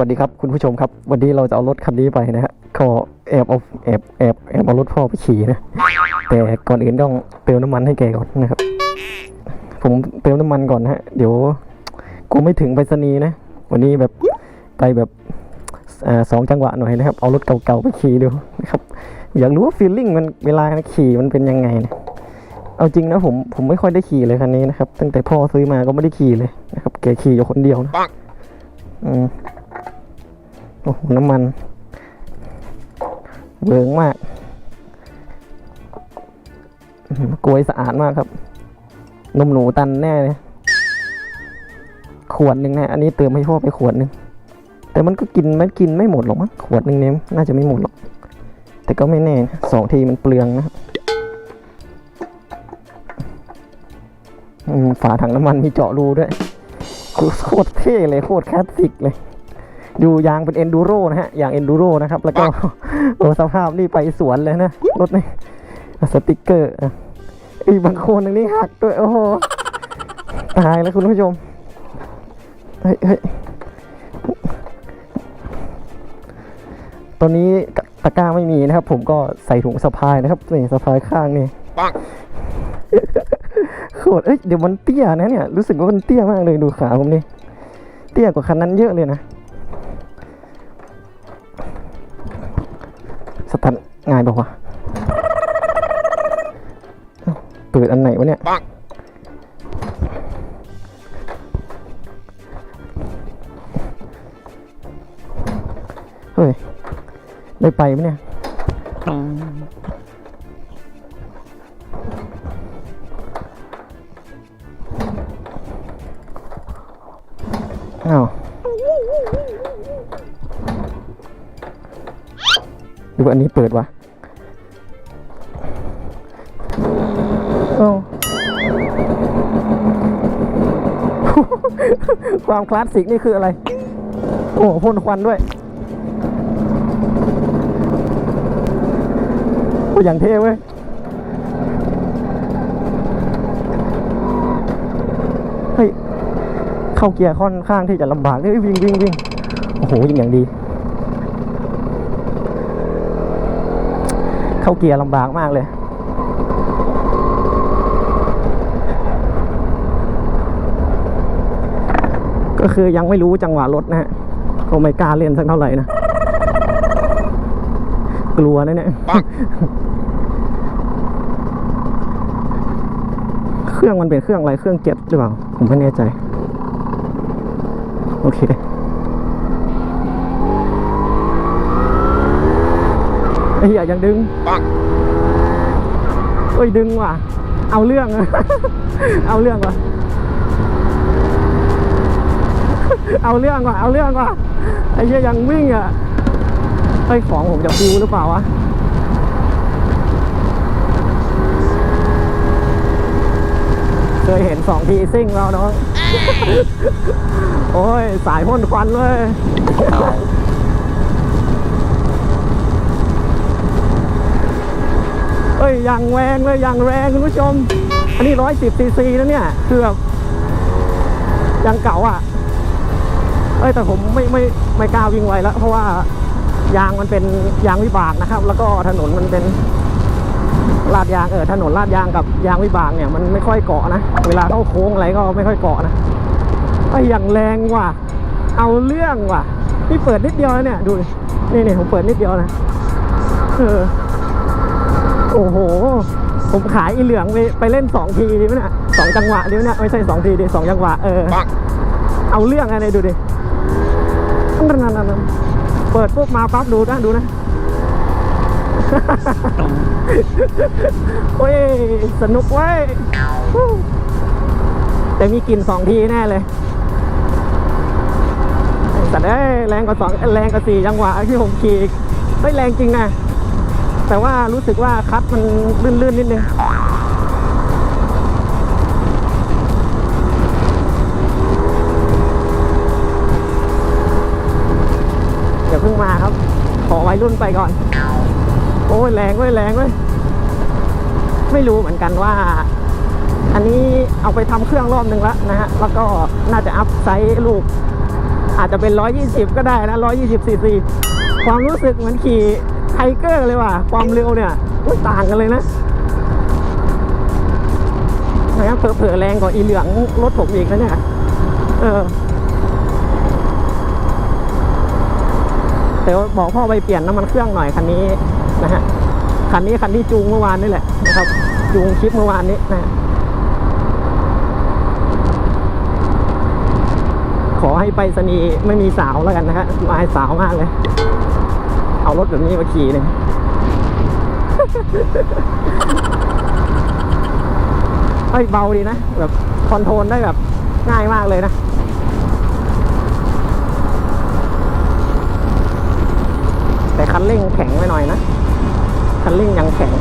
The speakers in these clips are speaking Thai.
วัสดีครับคุณผู้ชมครับ วันนี้เราจะเอารถคันนี้ไปนะฮะก็แอบเอาแอบแอบแอบเอารถพ่อไปขี่นะ แต่ก่อนอื่นต้องเติมน้ำมันให้แกก่อนนะครับ ผมเติมน้ำมันก่อนนะฮะ เดี๋ยวกูไม่ถึงไปรษณีย์นะ วันนี้แบบไปแบบอ่าสองจังหวะหน่อยนะครับ เอารถเก่าๆไปขี่ดูนะครับ อยากรู้ว่าฟีลลิ่งมันเวลาขี่มันเป็นยังไงนะเอาจริงนะผมผมไม่ค่อยได้ขี่เลยคันนี้นะครับ ตั้งแต่พ่อซื้อมาก็ไม่ได้ขี่เลยนะครับแกขี่อยู่คนเดียวนะอืม โอ้โห น้ำมันเบิงมากกลวยสะอาดมากครับ นมหนูตันแน่เลยขวดหนึ่งนะ อันนี้เติมให้พ่อไปขวดหนึ่ง แต่มันก็กินไม่กินไม่หมดหรอกมั้ง ขวดหนึ่งเนี่ยน่าจะไม่หมดหรอก แต่ก็ไม่แน่สองทีมันเปลืองนะฝาถังน้ำมันมีเจาะรูด้วย โคตรเท่เลย โคตรคลาสสิกเลย ดูยางเป็นเอนดูโรนะฮะ อย่างเอนดูโรนะครับ แล้วก็โอ้สภาพนี่ไปสวนเลยนะ รถนี่สติกเกอร์อะอีกบางโคนตรงนี้หักด้วย โอ้โห ตายแล้วคุณผู้ชม เฮ้ยเฮ้ยตอนนี้ตะกร้าไม่มีนะครับ ผมก็ใส่ถุงสะพายนะครับนี่สะพายข้างนี่โคตรเอ้ยเดี๋ยวมันเตี้ยนะเนี่ย รู้สึกว่ามันเตี้ยมากเลยดูขาผมนี่เตี้ยกว่าคันนั้นเยอะเลยนะ ง่ายบอกว่าวะเอ้าเปิดอันไหนวะเนี่ยเฮ้ย ได้ไปไหมเนี่ยอ้าวหรือว่าอันนี้เปิดวะ อ้าความคลาสสิกนี่คืออะไร โอ้พ่นควันด้วยโอ้อย่างเท่เว้ยเฮ้ย เข้าเกียร์ค่อนข้างที่จะลำบากเลยวิ่งวิ่งวิ่งโอ้โหยิงอย่างดี เข้าเกียร์ลำบากมากเลย ก็คือยังไม่รู้จังหวะรถนะฮะก็ไม่กล้าเล่นสักเท่าไหร่นะ กลัวนะเนี่ยเครื่องมันเป็นเครื่องอะไรเครื่องเจ็ตหรือเปล่า ผมไม่แน่ใจ โอเคไอ้เหี้ยยังดึงปังเอ้ยดึงว่ะ เอาเรื่อง เอาเรื่องว่ะ เอาเรื่องว่ะเอาเรื่องว่ะไอ้เหี้ยยังวิ่งอะไอ้ของผมจะฟิวหรือเปล่าวะเคยเห็นสองทีซิ่งแล้วน้องโอ้ย สายพ่นควันเลยเอ้ยอย่างแรงเลยอย่างแรงคุณผู้ชม อันนี้ร้อยสิบซีซีนะเนี่ย คือแบบยังเก่าอะ เอ้ยแต่ผมไม่ไม่ไม่กล้าวิ่งไวแล้ว เพราะว่ายางมันเป็นยางวิบากนะครับ แล้วก็ถนนมันเป็นลาดยางเออถนนลาดยางกับยางวิบากเนี่ยมันไม่ค่อยเกาะนะ เวลาเข้าโค้งอะไรก็ไม่ค่อยเกาะนะไอ้ยอย่างแรงว่ะ เอาเรื่องว่ะนี่เปิดนิดเดียวนะเนี่ยดูดินี่นี่ผมเปิดนิดเดียวนะเออโอ้โห ผมขายอีเหลืองไปไปเล่นสองทีดีไหมเนี่ยสองจังหวะดีไหมเนี่ยไม่ใช่สองทีดิสองจังหวะเออปังเอาเรื่องอะไรดูดินั่นนั่นนั่น เปิดปุ๊บมาปั๊บดูนะดูนะโอ้ยสนุกเว้ยแต่มีกลิ่นสองทีแน่เลยแต่ได้แรงกว่าสองแรงกว่าสี่จังหวะที่ผมขี่ไม่แรงจริงนะแต่ว่ารู้สึกว่าคัดมันลื่นๆนิดนึง รุ่นไปก่อน โอ้ยแรงเว้ยแรงเว้ยไม่รู้เหมือนกันว่า อันนี้เอาไปทำเครื่องรอบหนึ่งแล้วนะฮะ แล้วก็น่าจะอัพไซส์ลูก อาจจะเป็น 120 ก็ได้นะ 120ซีซีความรู้สึกเหมือนขี่ไทเกอร์เลยว่ะ ความเร็วเนี่ยต่างกันเลยนะนะเผลอๆแรงกว่าอีเหลืองรถผมอีกนะเนี่ย เออ แต่ว่าบอกพ่อไปเปลี่ยนน้ำมันเครื่องหน่อยคันนี้นะฮะคันนี้คันที่จูงเมื่อวานนี่แหละนะครับ จูงคลิปเมื่อวานนี้นะฮะขอให้ไปสนีไม่มีสาวแล้วกันนะฮะมาสาวมากเลย เอารถแบบนี้มาขี่หนึ่งเฮ้ยเบาดีนะแบบคอนโทรลได้แบบง่ายมากเลยนะ แต่คั นเร่งแข็งไปหน่อยนะ คันเร่งยังแข็ง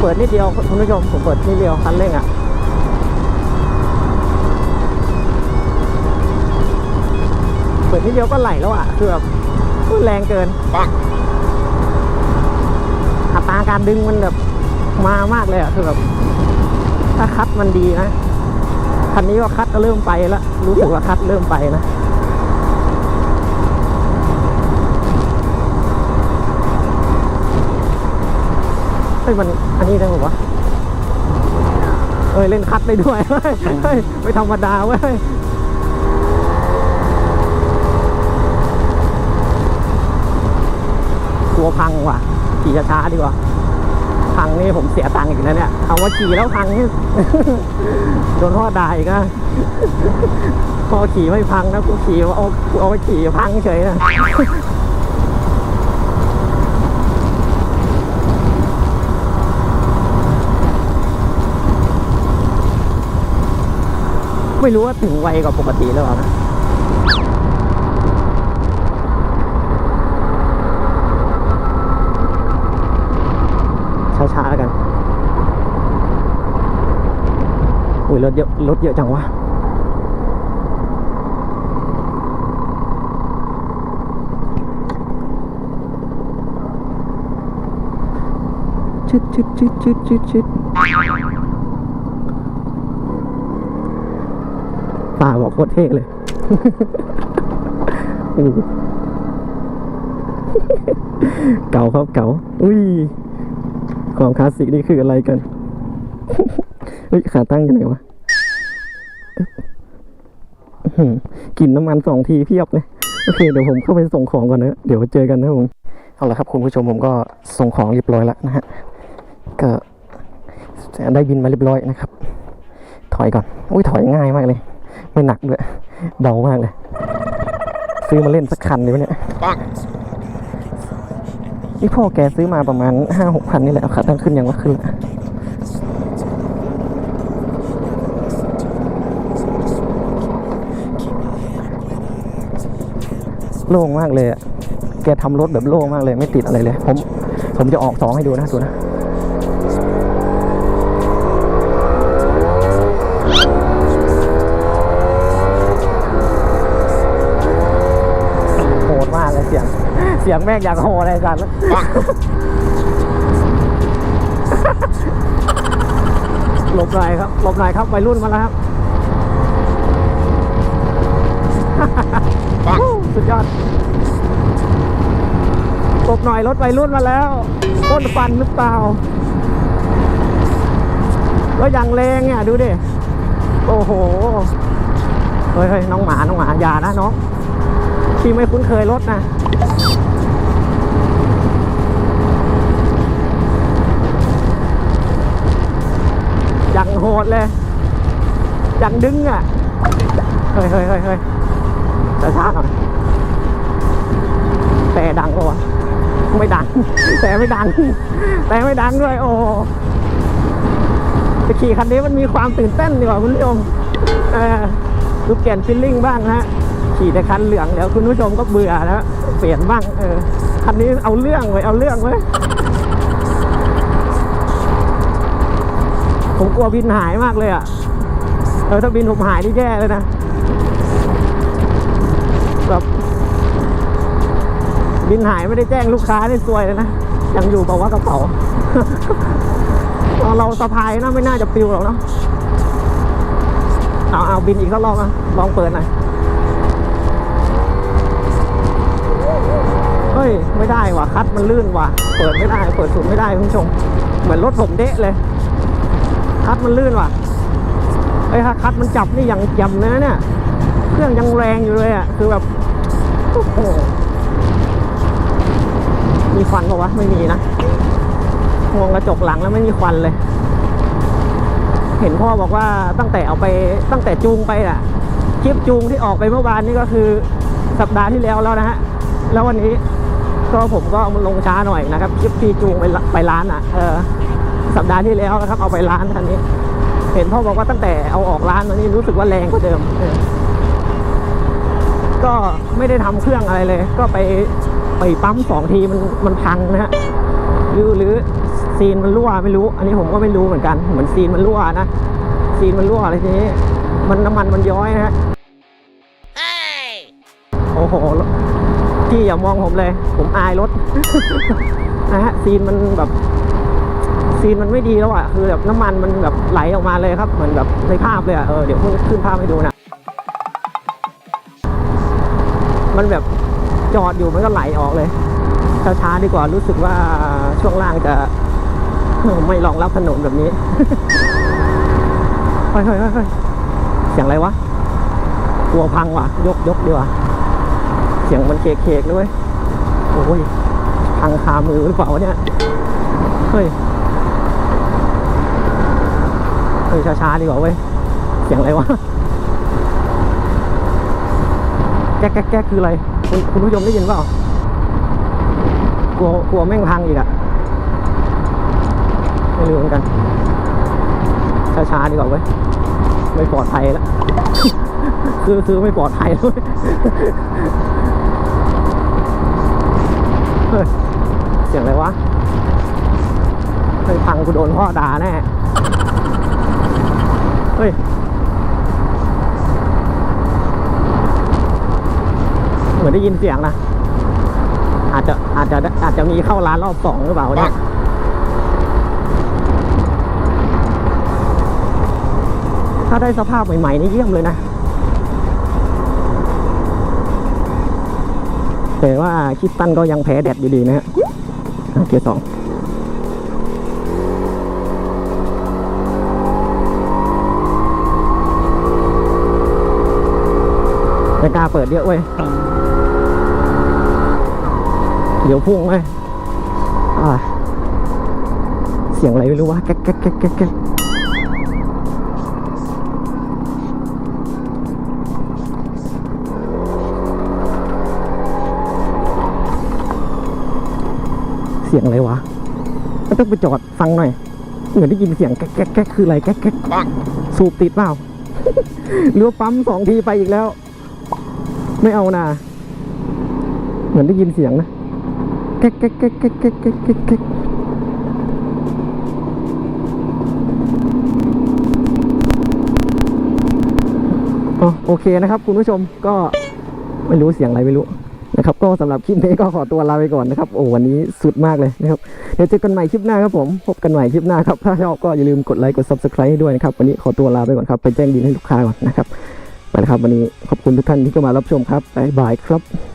เปิดนิดเดียวคุณผู้ชมผมเปิดนิดเดียวคันเร่งอะเปิดนิดเดียวก็ไหลแล้วอะคือแบบอุ๊ยแรงเกินปังอัตราการดึงมันแบบมามากเลยอะคือแบบถ้าคัดมันดีนะ คันนี้ก็คัดก็เริ่มไปแล้ว รู้สึกว่าคัดเริ่มไปนะเฮ้ยมันอันนี้ได้หรอวะเอ้ยเล่นคัดได้ด้วยเฮ้ยเฮ้ยไม่ธรรมดาเว้ยกลัวพังว่ะขี่ช้าๆดีกว่า พังนี่ผมเสียตังค์อีกนะเนี่ยเอามาขี่แล้วพังนี่โดนพ่อด่าอีกนะพอขี่ไม่พังนะกูขี่ว่าเอาเอาไปขี่พังเฉยนะไม่รู้ว่าถึงไวกว่าปกติหรือเปล่านะ ช้าๆแล้วกัน อุ้ยรถเยอะรถเยอะจังวะชิดชิดชิดชิดชิดชิดป่าบอกโคตรเท่เลยอู้เก่าครับเก่า อุ้ย ความคลาสสิกนี่คืออะไรกัน เฮ้ย ขาตั้งอยู่ไหนวะ กลินน้ำมันสองทีเพียบเลยโอเคเดี๋ยวผมเข้าไปส่งของก่อนนะเดี๋ยวเจอกันนะครับผมเอาละครับคุณผู้ชมผมก็ส่งของเรียบร้อยแล้วนะฮะก็ได้บินมาเรียบร้อยนะครับ ถอยก่อนอุ้ยถอยง่ายมากเลย ไม่หนักด้วยเบามากเลย ซื้อมาเล่นสักคันเลยวะเนี่ยปังนี่พ่อแกซื้อมาประมาณห้าหกพันนี่แหละขาตั้งขึ้นยังว่าขึ้นละ โล่งมากเลยอะแกทำรถแบบโล่งมากเลยไม่ติดอะไรเลย ผมผมจะออกสองให้ดูนะดูนะโหดมากเลยเสียง เสียงแม่งอยากโหดอะไรกันปังหลบหน่อยครับหลบหน่อยครับวัยรุ่นมาแล้วครับ ปังสุดยอดหลบหน่อยรถวัยรุ่นมาแล้วต้นฟันหรือเปล่าแล้วอย่างแรงเนี่ยดูดิ โอ้โหเฮ้ยเฮ้ยน้องหมา น้องหมา อย่านะน้อง ที่ไม่คุ้นเคยรถนะ อย่างโหดเลย อย่างดึงอะ เฮ้ยเฮ้ยเฮ้ย เฮ้ยช้าก่อยแต่ดังปะวะไม่ดัง แต่ไม่ดัง แต่ไม่ดังด้วย โอ้จะขี่คันนี้มันมีความตื่นเต้นดีกว่าคุณผู้ชมเออดูเปลี่ยนฟิลลิ่งบ้างนะขี่แต่คันเหลืองเดี๋ยวคุณผู้ชมก็เบื่อแล้วเปลี่ยนบ้างเออคันนี้เอาเรื่องไว้ยเอาเรื่องไว้ยผมกลัวบินหายมากเลยอะเออถ้าบินผมหายนี่แย่เลยนะ แบบบินหายไม่ได้แจ้งลูกค้านี่ซวยเลยนะยังอยู่เปล่าวะกระเป๋าเราสะพายนะไม่น่าจะปิวหรอกเนาะเอาเอาบินอีกสักรอบนะลองเปิดหน่อยเฮ้ย ไม่ได้ว่ะคัดมันลื่นว่ะ เปิดไม่ได้ เปิดสุดไม่ได้คุณผู้ชม เหมือนรถผมเดะเลย คัดมันลื่นว่ะเอ้ยคัดมันจับนี่ยังยำเลยนะเนี่ย เครื่องยังแรงอยู่เลยอะ คือแบบโอ้โหมีควันปะวะ ไม่มีนะมองกระจกหลังแล้วไม่มีควันเลย เห็นพ่อบอกว่าตั้งแต่เอาไปตั้งแต่จูงไปอะ คลิปจูงที่ออกไปเมื่อวานนี่ก็คือสัปดาห์ที่แล้วแล้วนะฮะ แล้ววันนี้ก็ผมก็เอามันลงช้าหน่อยนะครับ คลิปที่จูงไปไปร้านอะ เออ สัปดาห์ที่แล้วนะครับ เอาไปร้านคันนี้ เห็นพ่อบอกว่าตั้งแต่เอาออกร้านมานี่รู้สึกว่าแรงกว่าเดิมเออ ก็ไม่ได้ทำเครื่องอะไรเลย ก็ไปไปปั๊มสองทีมันมันพังนะฮะหรือหรือซีนมันรั่วไม่รู้ อันนี้ผมก็ไม่รู้เหมือนกันเหมือนซีนมันรั่วนะซีนมันรั่วอะไรทีนี้ มันน้ำมันมันย้อยนะฮะโอ้โหพี่อย่ามองผมเลย ผมอายรถนะฮะซีนมันแบบซีนมันไม่ดีแล้วอะคือแบบน้ำมันมันแบบไหลออกมาเลยครับ เหมือนแบบในภาพเลยอะเออเดี๋ยวขึ้นขึ้นภาพให้ดูนะ มันแบบจอดอยู่มันก็ไหลออกเลยช้าๆดีกว่ารู้สึกว่าช่วงล่างจะไม่รองรับถนนแบบนี้เฮ้ยเฮ้ยเฮ้ยเสียงอะไรวะกลัวพังว่ะ ยกยกดีกว่า เสียงมันเคกเคกด้วยโอ้ยพังคามือหรือเปล่าวะเนี่ย เฮ้ย เฮ้ยช้าๆดีกว่าเว้ย เสียงอะไรวะ ก๊กแก๊กแก๊กคืออะไร คุณคุณผู้ชมได้ยินเปล่ากลัวกลัวแม่งพังอีกอะไม่รู้เหมือนกัน ช้าๆดีกว่าเว้ย ไม่ปลอดภัยแล้ว คือคือไม่ปลอดภัยเลยเฮ้ยเสียงอะไรวะเฮ้ยพังกูโดนพ่อด่าแน่ เฮ้ย มือนได้ยินเสียงนะอาจจะอาจจะอาจจะมีเข้าร้านรอบสองหรือเปล่าเนี่ยถ้าได้สภาพใหม่ๆนี่เยี่ยมเลยนะแต่ว่าคิดตันก็ยังแพ้แดดอยู่ดีนะฮะอะเกียร์สองไม่กล้าเปิดเยอะเว้ย เดี๋ยวพุ่งเลยอ่า เสียงอะไรไม่รู้วะแก๊กแก๊กแก๊กแก๊กแก๊กเสียงอะไรวะมันต้องไปจอดฟังหน่อย เหมือนได้ยินเสียงแก๊กแก๊กแก๊กคืออะไรแก๊กแก๊กสูบติดเปล่าหรือว่าปั๊มสองทีไปอีกแล้ว ไม่เอานะเหมือนได้ยินเสียงนะแก๊กแก๊กแก๊กแก๊กแก๊กแก๊กแก๊กแก๊กโอเคนะครับ คุณผู้ชมก็ไม่รู้เสียงอะไรไม่รู้นะครับก็สำหรับคลิปนี้ก็ขอตัวลาไปก่อนนะครับ โอ้วันนี้สุดมากเลยนะครับ เดี๋ยวเจอกันใหม่คลิปหน้าครับผม พบกันใหม่คลิปหน้าครับ ถ้าชอบก็อย่าลืมกดไลค์กด subscribe ให้ด้วยนะครับ วันนี้ขอตัวลาไปก่อนครับ ไปแจ้งบินให้ลูกค้าก่อนนะครับไปนะครับ วันนี้ขอบคุณทุกท่านที่เข้ามารับชมครับบ๊ายบายครับ